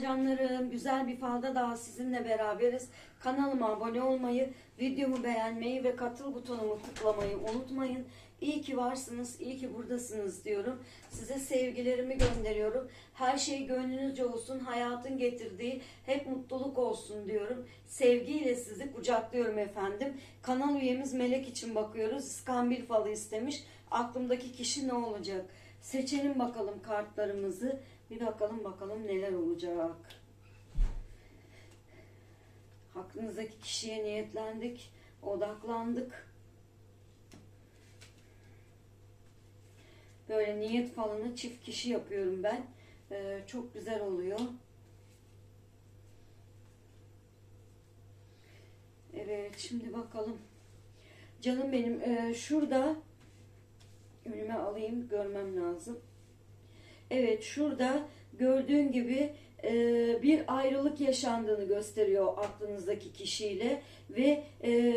Canlarım güzel bir falda daha sizinle beraberiz. Kanalıma abone olmayı, videomu beğenmeyi ve katıl butonumu tıklamayı unutmayın. İyi ki varsınız, iyi ki buradasınız diyorum. Size sevgilerimi gönderiyorum. Her şey gönlünüzce olsun, hayatın getirdiği hep mutluluk olsun diyorum. Sevgiyle sizi kucaklıyorum efendim. Kanal üyemiz Melek için bakıyoruz. İskambil falı istemiş. Aklımdaki kişi ne olacak? Seçelim bakalım kartlarımızı. Bir bakalım bakalım neler olacak. Aklınızdaki kişiye niyetlendik, odaklandık. Böyle niyet falını çift kişi yapıyorum ben. Ee, çok güzel oluyor. Evet, şimdi bakalım. Canım benim, e, şurada önüme alayım, görmem lazım. Evet şurada gördüğün gibi bir ayrılık yaşandığını gösteriyor aklınızdaki kişiyle ve e,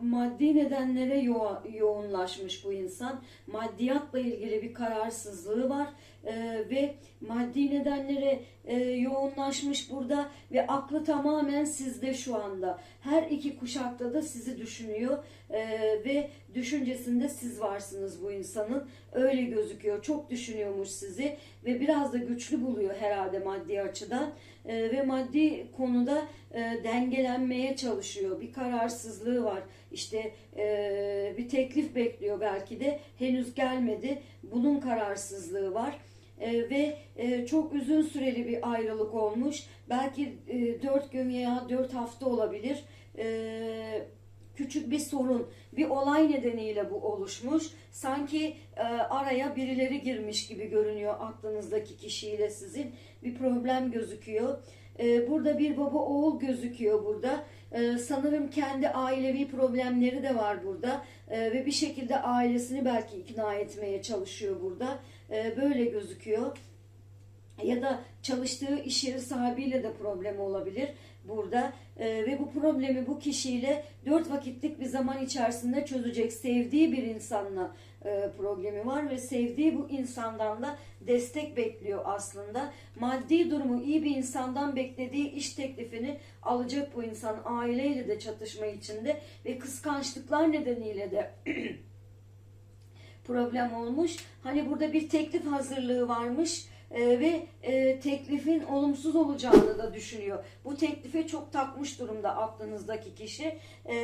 maddi nedenlere yo- yoğunlaşmış bu insan. Maddiyatla ilgili bir kararsızlığı var e, ve maddi nedenlere e, yoğunlaşmış burada ve aklı tamamen sizde şu anda. Her iki kuşakta da sizi düşünüyor e, ve düşüncesinde siz varsınız bu insanın. Öyle gözüküyor. Çok düşünüyormuş sizi ve biraz da güçlü buluyor herhalde maddi açıdan E, ve maddi konuda e, dengelenmeye çalışıyor. Bir kararsızlığı var. İşte e, bir teklif bekliyor belki de henüz gelmedi. Bunun kararsızlığı var. Ve çok uzun süreli bir ayrılık olmuş. Belki e, 4 gün veya 4 hafta olabilir. E, küçük bir sorun, bir olay nedeniyle bu oluşmuş. Sanki e, araya birileri girmiş gibi görünüyor aklınızdaki kişiyle sizin. Bir problem gözüküyor. E, burada bir baba oğul gözüküyor burada. E, sanırım kendi ailevi problemleri de var burada. E, ve bir şekilde ailesini belki ikna etmeye çalışıyor burada. E, böyle gözüküyor ya da çalıştığı iş yeri sahibiyle de problem olabilir burada. Ee, ve bu problemi bu kişiyle dört vakitlik bir zaman içerisinde çözecek sevdiği bir insanla e, problemi var ve sevdiği bu insandan da destek bekliyor aslında. Maddi durumu iyi bir insandan beklediği iş teklifini alacak bu insan aileyle de çatışma içinde ve kıskançlıklar nedeniyle de problem olmuş. Hani burada bir teklif hazırlığı varmış e, ve e, teklifin olumsuz olacağını da düşünüyor. Bu teklife çok takmış durumda aklınızdaki kişi E,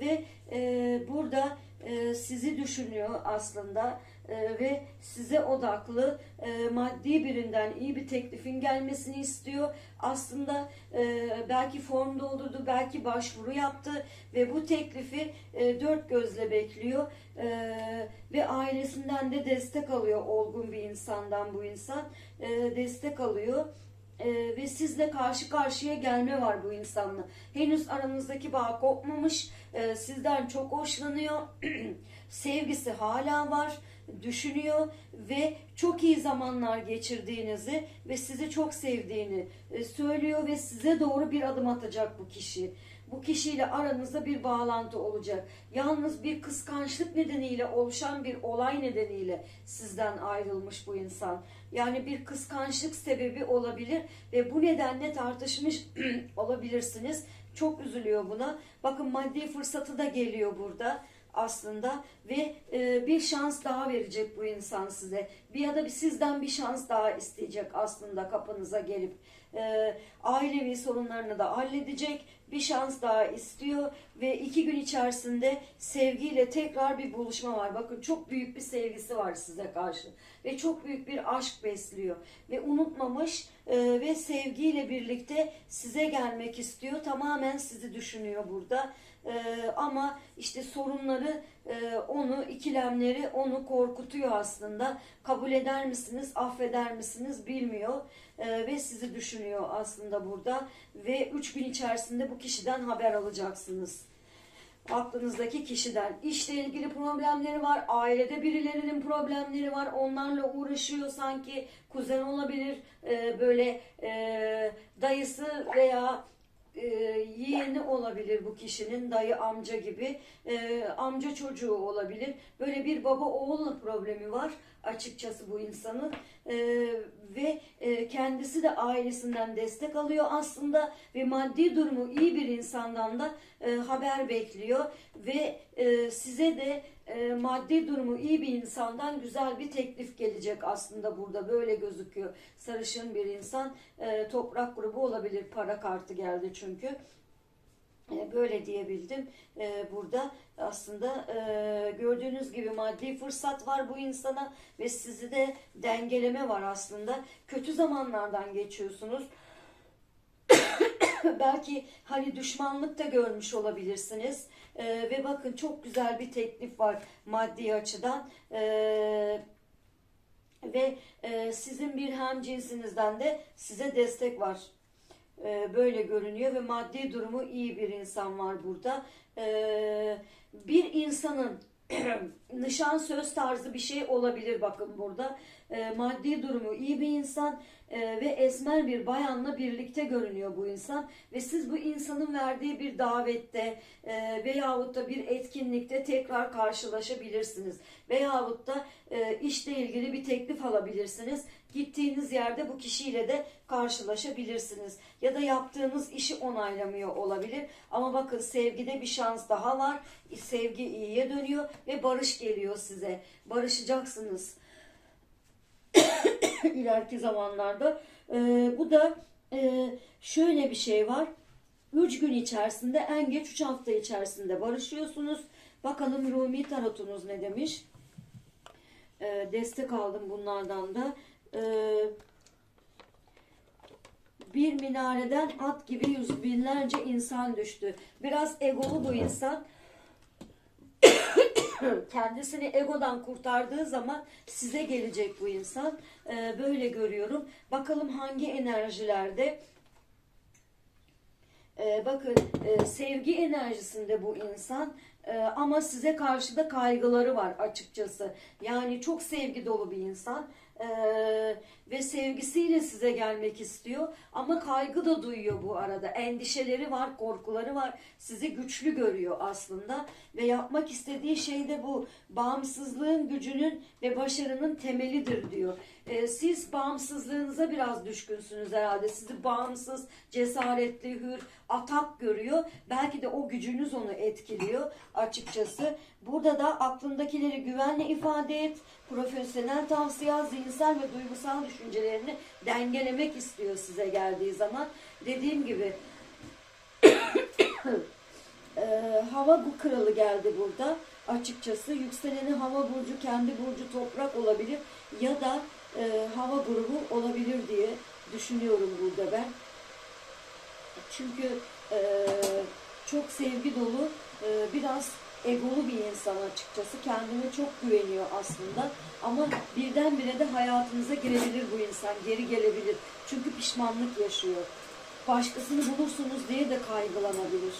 ve e, burada e, sizi düşünüyor aslında E, ve size odaklı e, maddi birinden iyi bir teklifin gelmesini istiyor. Aslında e, belki form doldurdu, belki başvuru yaptı ve bu teklifi e, dört gözle bekliyor E, ve ailesinden de destek alıyor olgun bir insandan bu insan e, destek alıyor. E, ve sizle karşı karşıya gelme var bu insanla. Henüz aranızdaki bağ kopmamış. E, sizden çok hoşlanıyor. Sevgisi hala var. Düşünüyor ve çok iyi zamanlar geçirdiğinizi ve sizi çok sevdiğini e, söylüyor ve size doğru bir adım atacak bu kişi. Bu kişiyle aranızda bir bağlantı olacak. Yalnız bir kıskançlık nedeniyle oluşan bir olay nedeniyle sizden ayrılmış bu insan. Yani bir kıskançlık sebebi olabilir ve bu nedenle tartışmış olabilirsiniz. Çok üzülüyor buna. Bakın maddi fırsatı da geliyor burada aslında ve e, bir şans daha verecek bu insan size. Bir ya da bir sizden bir şans daha isteyecek aslında kapınıza gelip. E, ailevi sorunlarını da halledecek. Bir şans daha istiyor ve iki gün içerisinde sevgiyle tekrar bir buluşma var. Bakın çok büyük bir sevgisi var size karşı ve çok büyük bir aşk besliyor ve unutmamış e, ve sevgiyle birlikte size gelmek istiyor. Tamamen sizi düşünüyor burada. E, ama işte sorunları e, onu, ikilemleri onu korkutuyor aslında. Kabul eder misiniz, affeder misiniz bilmiyor E, ve sizi düşünüyor aslında burada. Ve üç gün içerisinde bu kişiden haber alacaksınız aklınızdaki kişiden. İşle ilgili problemleri var, ailede birilerinin problemleri var, onlarla uğraşıyor sanki kuzen olabilir, e, böyle e, dayısı veya e, yeğeni olabilir bu kişinin dayı amca gibi. E, amca çocuğu olabilir. Böyle bir baba oğul problemi var açıkçası bu insanın. E, ve e, kendisi de ailesinden destek alıyor aslında ve maddi durumu iyi bir insandan da e, haber bekliyor. Ve e, size de e, maddi durumu iyi bir insandan güzel bir teklif gelecek aslında burada. Böyle gözüküyor. Sarışın bir insan e, toprak grubu olabilir. Para kartı geldi çünkü. E, böyle diyebildim E, burada. Aslında e, gördüğünüz gibi maddi fırsat var bu insana ve sizi de dengeleme var aslında. Kötü zamanlardan geçiyorsunuz belki hani düşmanlık da görmüş olabilirsiniz. E, ve bakın çok güzel bir teklif var maddi açıdan. E, ve e, sizin bir hemcinsinizden de size destek var. E, böyle görünüyor ve maddi durumu iyi bir insan var burada. E, bir insanın nişan söz tarzı bir şey olabilir bakın burada. E, maddi durumu iyi bir insan e, ve esmer bir bayanla birlikte görünüyor bu insan ve siz bu insanın verdiği bir davette e, veyahut da bir etkinlikte tekrar karşılaşabilirsiniz veyahut da e, işle ilgili bir teklif alabilirsiniz. Gittiğiniz yerde bu kişiyle de karşılaşabilirsiniz ya da yaptığınız işi onaylamıyor olabilir ama bakın sevgide bir şans daha var. Sevgi iyiye dönüyor ve barış geliyor size. Barışacaksınız ileriki zamanlarda. Ee, bu da e, şöyle bir şey var. 3 gün içerisinde en geç 3 hafta içerisinde barışıyorsunuz. Bakalım Rumi tarotunuz ne demiş? Ee, destek aldım bunlardan da. Ee, bir minareden at gibi yüz binlerce insan düştü. Biraz egolu bu insan. Kendisini egodan kurtardığı zaman size gelecek bu insan. Ee, böyle görüyorum. Bakalım hangi enerjilerde ee, bakın e, sevgi enerjisinde bu insan ama size karşı da kaygıları var açıkçası. Yani çok sevgi dolu bir insan e, ve sevgisiyle size gelmek istiyor ama kaygı da duyuyor bu arada. Endişeleri var, korkuları var. Sizi güçlü görüyor aslında ve yapmak istediği şey de bu. Bağımsızlığın gücünün ve başarının temelidir diyor. E, siz bağımsızlığınıza biraz düşkünsünüz herhalde. Sizi bağımsız, cesaretli, hür, atak görüyor. Belki de o gücünüz onu etkiliyor açıkçası. Burada da aklındakileri güvenle ifade et. Profesyonel tavsiye, zihinsel ve duygusal düşüncelerini dengelemek istiyor size geldiği zaman. Dediğim gibi e, hava bu kralı geldi burada. Açıkçası yükseleni hava burcu, kendi burcu toprak olabilir ya da e, hava grubu olabilir diye düşünüyorum burada ben. Çünkü e, çok sevgi dolu, e, biraz egolu bir insan açıkçası. Kendine çok güveniyor aslında. Ama birdenbire de hayatınıza girebilir bu insan, geri gelebilir. Çünkü pişmanlık yaşıyor. Başkasını bulursunuz diye de kaygılanabilir.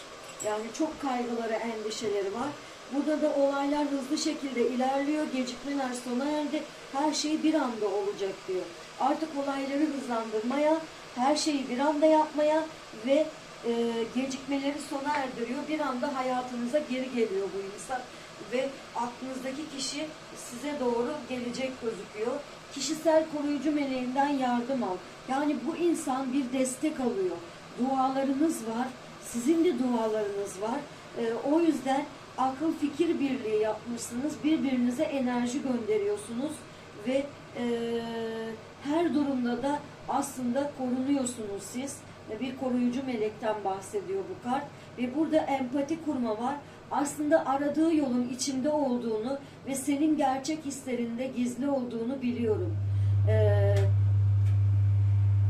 Yani çok kaygıları, endişeleri var. Burada da olaylar hızlı şekilde ilerliyor. Gecikmeler sona erdi. Her şey bir anda olacak diyor. Artık olayları hızlandırmaya, her şeyi bir anda yapmaya ve e, gecikmeleri sona erdiriyor. Bir anda hayatınıza geri geliyor bu insan. Ve aklınızdaki kişi size doğru gelecek gözüküyor. Kişisel koruyucu meleğinden yardım al. Yani bu insan bir destek alıyor. Dualarınız var. Sizin de dualarınız var. E, o yüzden akıl fikir birliği yapmışsınız. Birbirinize enerji gönderiyorsunuz ve e, her durumda da aslında korunuyorsunuz siz. Bir koruyucu melekten bahsediyor bu kart ve burada empati kurma var. Aslında aradığı yolun içinde olduğunu ve senin gerçek hislerinde gizli olduğunu biliyorum. Eee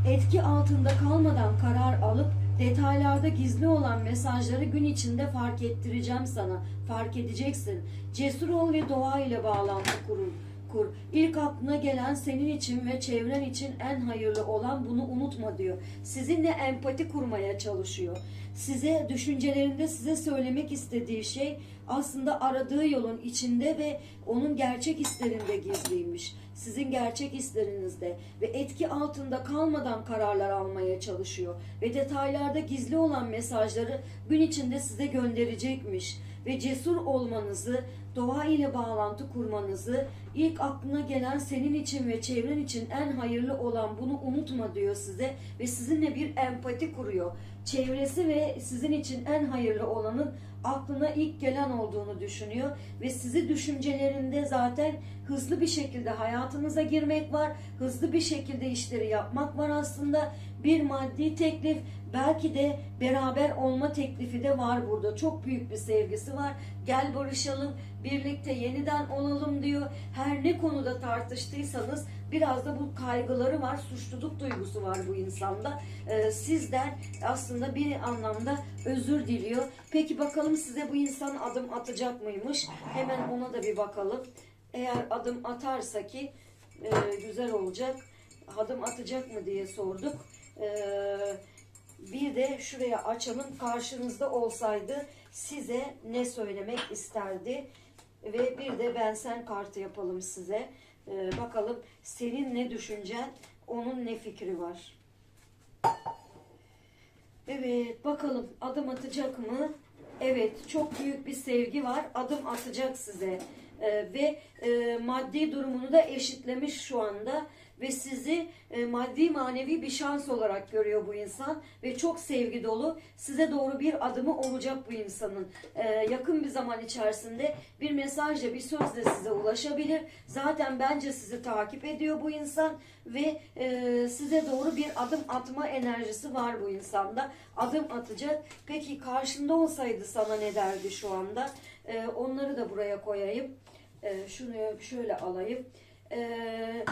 etki altında kalmadan karar alıp detaylarda gizli olan mesajları gün içinde fark ettireceğim sana. Fark edeceksin. Cesur ol ve doğa ile bağlantı kurun. Kur. İlk aklına gelen senin için ve çevren için en hayırlı olan bunu unutma diyor. Sizinle empati kurmaya çalışıyor. Size düşüncelerinde size söylemek istediği şey aslında aradığı yolun içinde ve onun gerçek hislerinde gizliymiş. Sizin gerçek hislerinizde ve etki altında kalmadan kararlar almaya çalışıyor ve detaylarda gizli olan mesajları gün içinde size gönderecekmiş ve cesur olmanızı, doğa ile bağlantı kurmanızı, ilk aklına gelen senin için ve çevren için en hayırlı olan bunu unutma diyor size ve sizinle bir empati kuruyor. Çevresi ve sizin için en hayırlı olanın aklına ilk gelen olduğunu düşünüyor ve sizi düşüncelerinde zaten hızlı bir şekilde hayatınıza girmek var, hızlı bir şekilde işleri yapmak var aslında. Bir maddi teklif, belki de beraber olma teklifi de var burada. Çok büyük bir sevgisi var. Gel barışalım, birlikte yeniden olalım diyor. Her ne konuda tartıştıysanız biraz da bu kaygıları var, suçluluk duygusu var bu insanda. Ee, sizden aslında bir anlamda özür diliyor. Peki bakalım size bu insan adım atacak mıymış? Hemen ona da bir bakalım. Eğer adım atarsa ki e, güzel olacak. Adım atacak mı diye sorduk. Ee, bir de şuraya açalım. Karşınızda olsaydı size ne söylemek isterdi? Ve bir de ben sen kartı yapalım size. Ee, bakalım senin ne düşüncen, onun ne fikri var? Evet, bakalım adım atacak mı? Evet, çok büyük bir sevgi var. Adım atacak size. Ee, ve e, maddi durumunu da eşitlemiş şu anda ve sizi e, maddi manevi bir şans olarak görüyor bu insan ve çok sevgi dolu size doğru bir adımı olacak bu insanın. Ee, yakın bir zaman içerisinde bir mesajla bir sözle size ulaşabilir. Zaten bence sizi takip ediyor bu insan ve e, size doğru bir adım atma enerjisi var bu insanda. Adım atacak. Peki karşında olsaydı sana ne derdi şu anda? Ee, onları da buraya koyayım. Ee, şunu şöyle alayım. Ee,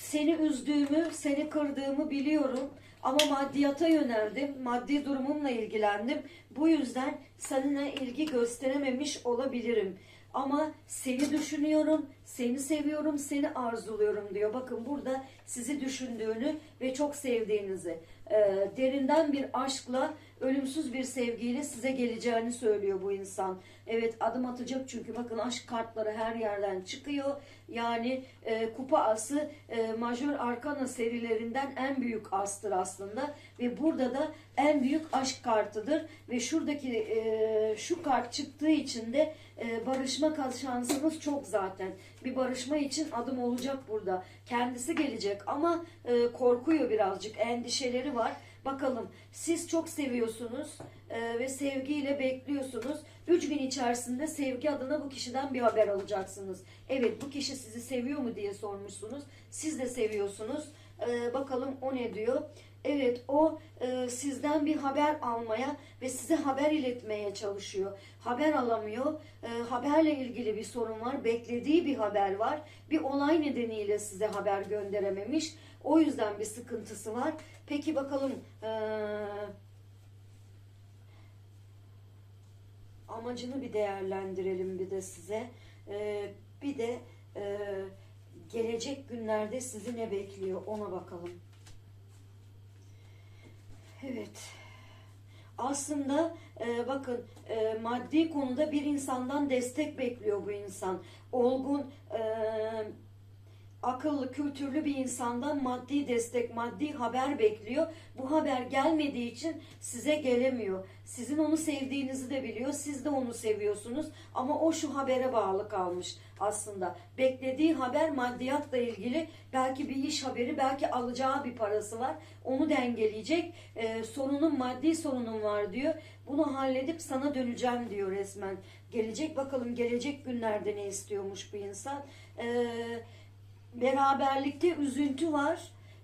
seni üzdüğümü, seni kırdığımı biliyorum. Ama maddiyata yöneldim. Maddi durumumla ilgilendim. Bu yüzden seninle ilgi gösterememiş olabilirim. Ama seni düşünüyorum, seni seviyorum, seni arzuluyorum diyor. Bakın burada sizi düşündüğünü ve çok sevdiğinizi, e, derinden bir aşkla, ölümsüz bir sevgiyle size geleceğini söylüyor bu insan. Evet adım atacak çünkü bakın aşk kartları her yerden çıkıyor. Yani e, kupa ası e, majör arkana serilerinden en büyük astır aslında. Ve burada da en büyük aşk kartıdır. Ve şuradaki e, şu kart çıktığı için de e, barışma şansınız çok zaten. Bir barışma için adım olacak burada. Kendisi gelecek ama e, korkuyor birazcık. Endişeleri var. Bakalım siz çok seviyorsunuz e, ve sevgiyle bekliyorsunuz. Üç gün içerisinde sevgi adına bu kişiden bir haber alacaksınız. Evet bu kişi sizi seviyor mu diye sormuşsunuz. Siz de seviyorsunuz. E, bakalım o ne diyor. Evet o e, sizden bir haber almaya ve size haber iletmeye çalışıyor. Haber alamıyor. E, haberle ilgili bir sorun var. Beklediği bir haber var. Bir olay nedeniyle size haber gönderememiş. O yüzden bir sıkıntısı var. Peki bakalım e, amacını bir değerlendirelim bir de size. E, bir de e, gelecek günlerde sizi ne bekliyor ona bakalım. Evet. Aslında e, bakın e, maddi konuda bir insandan destek bekliyor bu insan. Olgun, akıllı, kültürlü bir insandan maddi destek, maddi haber bekliyor. Bu haber gelmediği için size gelemiyor. Sizin onu sevdiğinizi de biliyor. Siz de onu seviyorsunuz. Ama o şu habere bağlı kalmış aslında. Beklediği haber maddiyatla ilgili. Belki bir iş haberi, belki alacağı bir parası var. Onu dengeleyecek. Ee, sorunun, maddi sorunun var diyor. Bunu halledip sana döneceğim diyor resmen. Gelecek bakalım gelecek günlerde ne istiyormuş bu insan. Eee beraberlikte üzüntü var.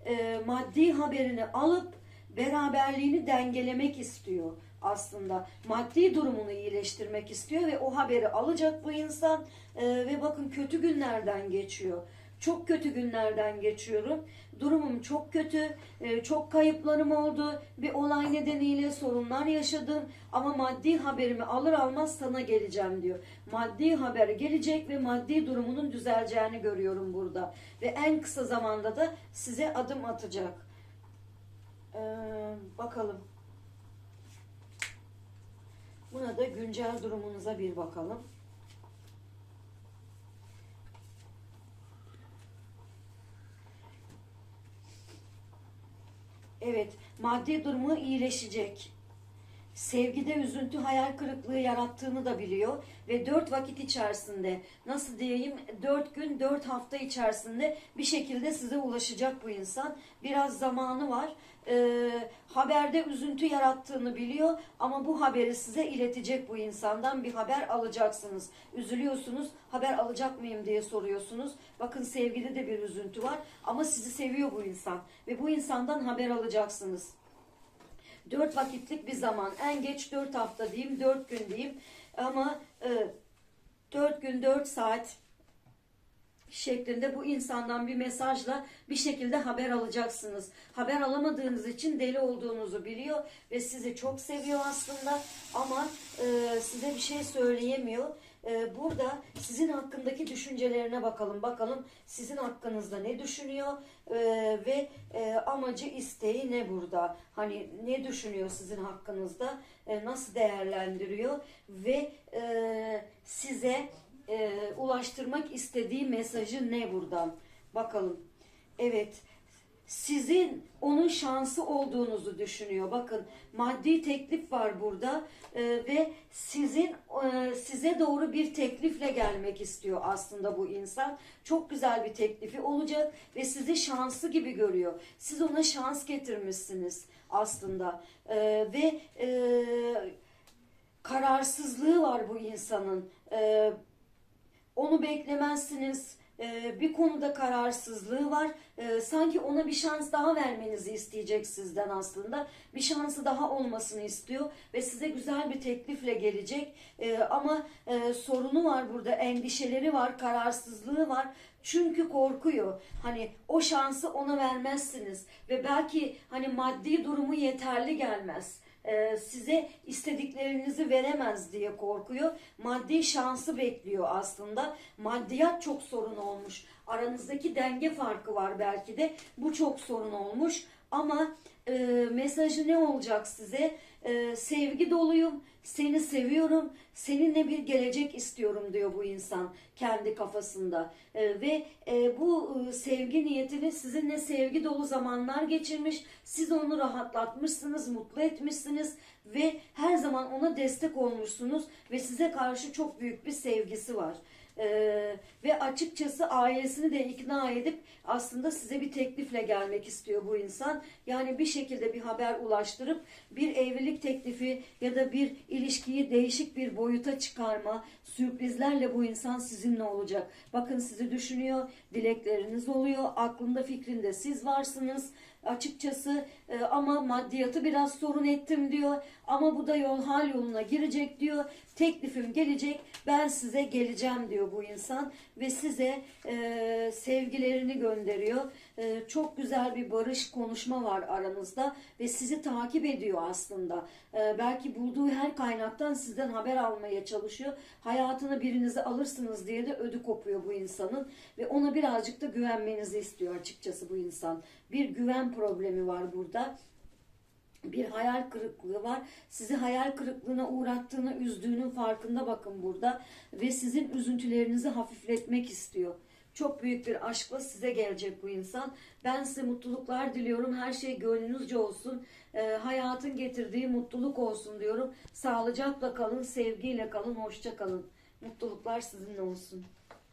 E, maddi haberini alıp beraberliğini dengelemek istiyor aslında. Maddi durumunu iyileştirmek istiyor ve o haberi alacak bu insan E, ve bakın kötü günlerden geçiyor. Çok kötü günlerden geçiyorum. Durumum çok kötü. e, Çok kayıplarım oldu. Bir olay nedeniyle sorunlar yaşadım. Ama maddi haberimi alır almaz sana geleceğim diyor. Maddi haber gelecek ve maddi durumunun düzeleceğini görüyorum burada. Ve en kısa zamanda da size adım atacak. Ee, bakalım. Buna da güncel durumunuza bir bakalım. Evet, maddi durumu iyileşecek. Sevgide üzüntü, hayal kırıklığı yarattığını da biliyor ve dört vakit içerisinde nasıl diyeyim dört gün dört hafta içerisinde bir şekilde size ulaşacak bu insan. Biraz zamanı var. Ee, haberde üzüntü yarattığını biliyor ama bu haberi size iletecek bu insandan bir haber alacaksınız. Üzülüyorsunuz haber alacak mıyım diye soruyorsunuz. Bakın sevgide de bir üzüntü var ama sizi seviyor bu insan ve bu insandan haber alacaksınız. Dört vakitlik bir zaman. En geç dört hafta diyeyim, dört gün diyeyim. Ama e, dört gün, dört saat şeklinde bu insandan bir mesajla bir şekilde haber alacaksınız. Haber alamadığınız için deli olduğunuzu biliyor ve sizi çok seviyor aslında ama e, size bir şey söyleyemiyor. E, burada sizin hakkındaki düşüncelerine bakalım. Bakalım sizin hakkınızda ne düşünüyor e, ve e, amacı, isteği ne burada? Hani ne düşünüyor sizin hakkınızda? E, nasıl değerlendiriyor ve e, size e, ulaştırmak istediği mesajı ne buradan? Bakalım. Evet. Sizin onun şansı olduğunuzu düşünüyor. Bakın maddi teklif var burada e, ve sizin e, size doğru bir teklifle gelmek istiyor aslında bu insan. Çok güzel bir teklifi olacak ve sizi şanslı gibi görüyor. Siz ona şans getirmişsiniz aslında E, ve e, kararsızlığı var bu insanın. E, onu beklemezsiniz. Ee, bir konuda kararsızlığı var. Ee, sanki ona bir şans daha vermenizi isteyecek sizden aslında. Bir şansı daha olmasını istiyor ve size güzel bir teklifle gelecek. Ee, ama e, sorunu var burada, endişeleri var, kararsızlığı var. Çünkü korkuyor. Hani o şansı ona vermezsiniz ve belki hani maddi durumu yeterli gelmez e, size istediklerinizi veremez diye korkuyor. Maddi şansı bekliyor aslında. Maddiyat çok sorun olmuş. Aranızdaki denge farkı var belki de. Bu çok sorun olmuş. Ama e, mesajı ne olacak size? E, sevgi doluyum, seni seviyorum, seninle bir gelecek istiyorum diyor bu insan kendi kafasında. E, ve e, bu e, sevgi niyetini sizinle sevgi dolu zamanlar geçirmiş. Siz onu rahatlatmışsınız, mutlu etmişsiniz ve her zaman ona destek olmuşsunuz ve size karşı çok büyük bir sevgisi var. Ee, ve açıkçası ailesini de ikna edip aslında size bir teklifle gelmek istiyor bu insan. Yani bir şekilde bir haber ulaştırıp bir evlilik teklifi ya da bir ilişkiyi değişik bir boyuta çıkarma sürprizlerle bu insan sizinle olacak. Bakın sizi düşünüyor, dilekleriniz oluyor, aklında fikrinde siz varsınız açıkçası e, ama maddiyatı biraz sorun ettim diyor. Ama bu da yol hal yoluna girecek diyor. Teklifim gelecek. Ben size geleceğim diyor bu insan. Ve size e, sevgilerini gönderiyor. E, çok güzel bir barış konuşma var aranızda. Ve sizi takip ediyor aslında. E, belki bulduğu her kaynaktan sizden haber almaya çalışıyor. Hayatını birinizi alırsınız diye de ödü kopuyor bu insanın. Ve ona birazcık da güvenmenizi istiyor açıkçası bu insan. Bir güven problemi var burada bir hayal kırıklığı var. Sizi hayal kırıklığına uğrattığını, üzdüğünün farkında bakın burada. Ve sizin üzüntülerinizi hafifletmek istiyor. Çok büyük bir aşkla size gelecek bu insan. Ben size mutluluklar diliyorum. Her şey gönlünüzce olsun. Ee, hayatın getirdiği mutluluk olsun diyorum. Sağlıcakla kalın, sevgiyle kalın, hoşça kalın. Mutluluklar sizinle olsun.